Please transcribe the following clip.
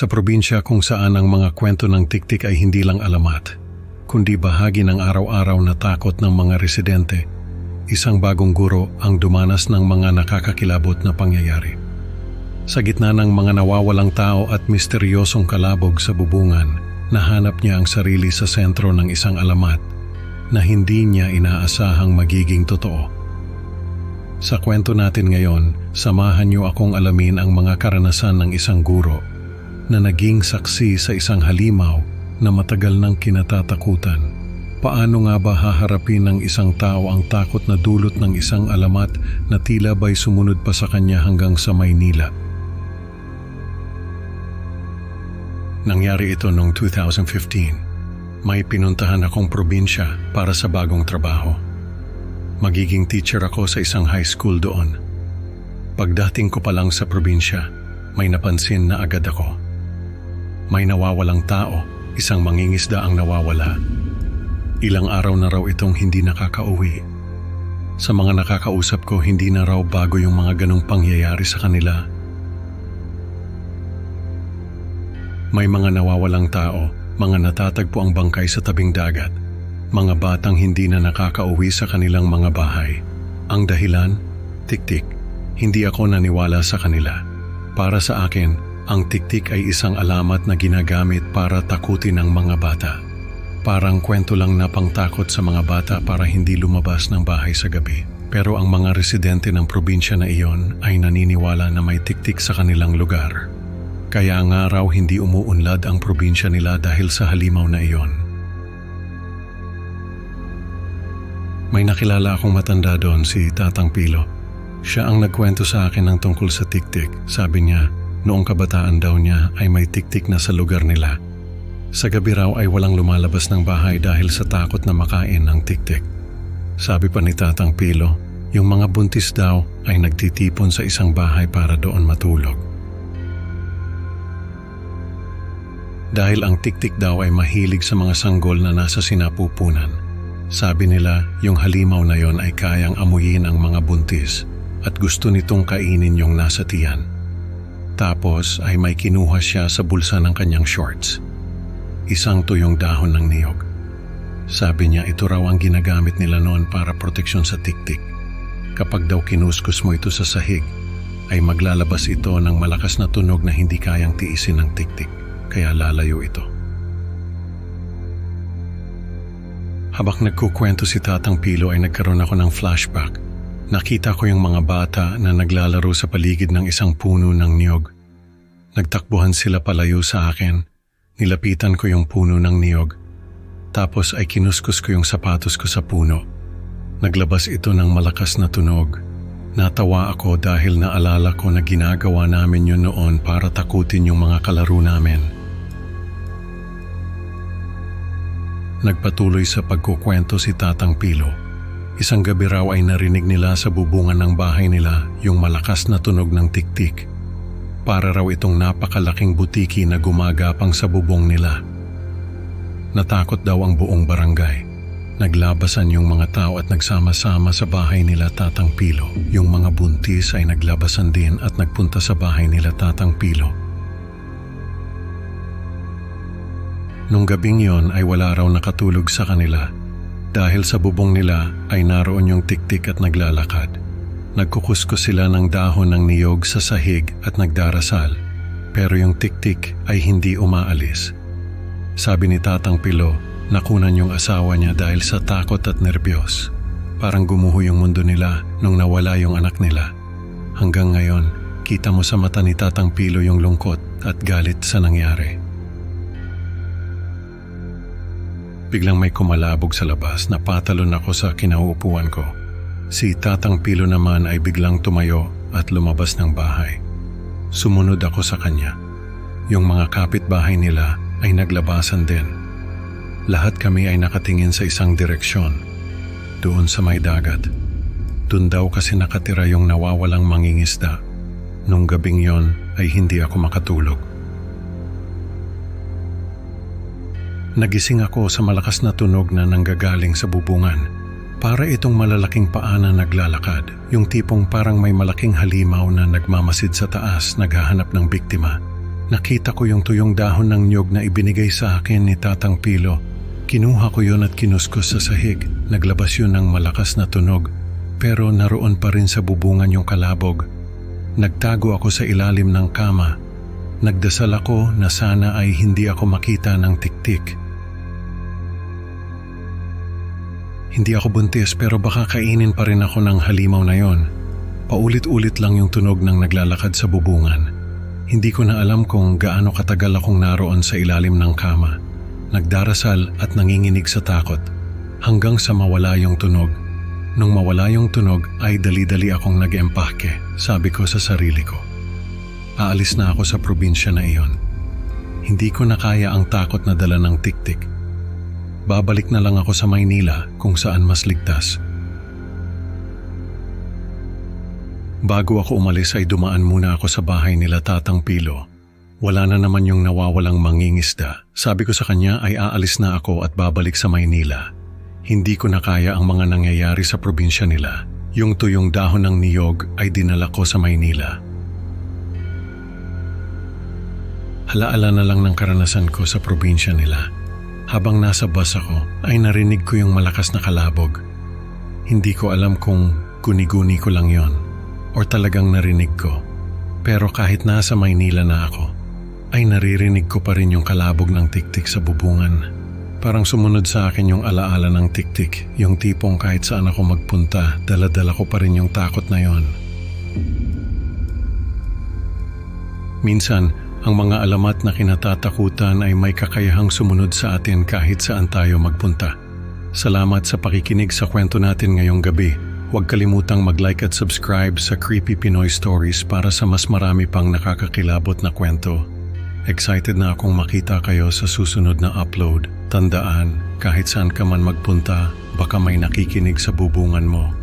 Sa probinsya kung saan ang mga kwento ng tiktik ay hindi lang alamat, kundi bahagi ng araw-araw na takot ng mga residente, isang bagong guro ang dumanas ng mga nakakakilabot na pangyayari. Sa gitna ng mga nawawalang tao at misteryosong kalabog sa bubungan, nahanap niya ang sarili sa sentro ng isang alamat na hindi niya inaasahang magiging totoo. Sa kwento natin ngayon, samahan niyo akong alamin ang mga karanasan ng isang guro na naging saksi sa isang halimaw na matagal nang kinatatakutan. Paano nga ba haharapin ng isang tao ang takot na dulot ng isang alamat na tila ba'y sumunod pa sa kanya hanggang sa Maynila? Nangyari ito noong 2015. May pinuntahan akong probinsya para sa bagong trabaho. Magiging teacher ako sa isang high school doon. Pagdating ko pa lang sa probinsya, may napansin na agad ako. May nawawalang tao, isang mangingisda ang nawawala. Ilang araw na raw itong hindi nakakauwi. Sa mga nakakausap ko, hindi na raw bago yung mga ganong pangyayari sa kanila. May mga nawawalang tao, mga natatagpo ang bangkay sa tabing dagat, mga batang hindi na nakakauwi sa kanilang mga bahay. Ang dahilan? Tiktik. Hindi ako naniwala sa kanila. Para sa akin, ang tiktik ay isang alamat na ginagamit para takutin ang mga bata. Parang kwento lang na pangtakot sa mga bata para hindi lumabas ng bahay sa gabi. Pero ang mga residente ng probinsya na iyon ay naniniwala na may tiktik sa kanilang lugar. Kaya nga raw hindi umuunlad ang probinsya nila dahil sa halimaw na iyon. May nakilala akong matanda doon si Tatang Pilo. Siya ang nagkwento sa akin ng tungkol sa tiktik. Sabi niya, noong kabataan daw niya ay may tiktik na sa lugar nila. Sa gabi raw ay walang lumalabas ng bahay dahil sa takot na makain ng tiktik. Sabi pa ni Tatang Pilo, yung mga buntis daw ay nagtitipon sa isang bahay para doon matulog. Dahil ang tiktik daw ay mahilig sa mga sanggol na nasa sinapupunan. Sabi nila yung halimaw na yon ay kayang amuyin ang mga buntis at gusto nitong kainin yung nasa tiyan. Tapos ay may kinuha siya sa bulsa ng kanyang shorts. Isang tuyong dahon ng niyog. Sabi niya ito raw ang ginagamit nila noon para proteksyon sa tiktik. Kapag daw kinuskus mo ito sa sahig, ay maglalabas ito ng malakas na tunog na hindi kayang tiisin ng tiktik, kaya lalayo ito. Habang nagkukwento si Tatang Pilo ay nagkaroon ako ng flashback. Nakita ko yung mga bata na naglalaro sa paligid ng isang puno ng niyog. Nagtakbuhan sila palayo sa akin. Nilapitan ko yung puno ng niyog. Tapos ay kinuskus ko yung sapatos ko sa puno. Naglabas ito ng malakas na tunog. Natawa ako dahil naalala ko na ginagawa namin yun noon para takutin yung mga kalaro namin. Nagpatuloy sa pagkukwento si Tatang Pilo. Isang gabi raw ay narinig nila sa bubungan ng bahay nila yung malakas na tunog ng tiktik. Para raw itong napakalaking butiki na gumagapang sa bubong nila. Natakot daw ang buong barangay. Naglabasan yung mga tao at nagsama-sama sa bahay nila Tatang Pilo. Yung mga buntis ay naglabasan din at nagpunta sa bahay nila Tatang Pilo. Nung gabing yon ay wala raw nakatulog sa kanila dahil sa bubong nila ay naroon yung tiktik at naglalakad. Nagkukuskus sila ng dahon ng niyog sa sahig at nagdarasal pero yung tiktik ay hindi umaalis. Sabi ni Tatang Pilo, nakunan yung asawa niya dahil sa takot at nerbiyos. Parang gumuho yung mundo nila nung nawala yung anak nila. Hanggang ngayon, kita mo sa mata ni Tatang Pilo yung lungkot at galit sa nangyari. Biglang may kumalabog sa labas na patalon ako sa kinauupuan ko. Si Tatang Pilo naman ay biglang tumayo at lumabas ng bahay. Sumunod ako sa kanya. Yung mga kapitbahay nila ay naglabasan din. Lahat kami ay nakatingin sa isang direksyon. Doon sa may dagat. Doon daw kasi nakatira yung nawawalang mangingisda. Nung gabing yon ay hindi ako makatulog. Nagising ako sa malakas na tunog na nanggagaling sa bubungan. Para itong malalaking paa na naglalakad, yung tipong parang may malaking halimaw na nagmamasid sa taas naghahanap ng biktima. Nakita ko yung tuyong dahon ng nyog na ibinigay sa akin ni Tatang Pilo. Kinuha ko yon at kinuskos sa sahig. Naglabas yun ng malakas na tunog. Pero naroon pa rin sa bubungan yung kalabog. Nagtago ako sa ilalim ng kama. Nagdasal ako na sana ay hindi ako makita ng tiktik. Hindi ako buntis pero baka kainin pa rin ako ng halimaw na yon. Paulit-ulit lang yung tunog ng naglalakad sa bubungan. Hindi ko na alam kung gaano katagal akong naroon sa ilalim ng kama. Nagdarasal at nanginginig sa takot hanggang sa mawala yung tunog. Nung mawala yung tunog ay dali-dali akong nag-empake, sabi ko sa sarili ko. Aalis na ako sa probinsya na iyon. Hindi ko na kaya ang takot na dala ng tiktik. Babalik na lang ako sa Maynila kung saan mas ligtas. Bago ako umalis ay dumaan muna ako sa bahay nila Tatang Pilo. Wala na naman yung nawawalang mangingisda. Sabi ko sa kanya ay aalis na ako at babalik sa Maynila. Hindi ko na kaya ang mga nangyayari sa probinsya nila. Yung tuyong dahon ng niyog ay dinala ko sa Maynila. Halaala na lang ng karanasan ko sa probinsya nila. Habang nasa bus ako ay narinig ko yung malakas na kalabog. Hindi ko alam kung guni-guni ko lang yon or talagang narinig ko. Pero kahit nasa Maynila na ako, ay naririnig ko pa rin yung kalabog ng tiktik sa bubungan. Parang sumunod sa akin yung alaala ng tiktik, yung tipong kahit saan ako magpunta, daladala ko pa rin yung takot na yon. Minsan, ang mga alamat na kinatatakutan ay may kakayahang sumunod sa atin kahit saan tayo magpunta. Salamat sa pakikinig sa kwento natin ngayong gabi. Huwag kalimutang mag-like at subscribe sa Creepy Pinoy Stories para sa mas marami pang nakakakilabot na kwento. Excited na akong makita kayo sa susunod na upload. Tandaan, kahit saan ka man magpunta, baka may nakikinig sa bubungan mo.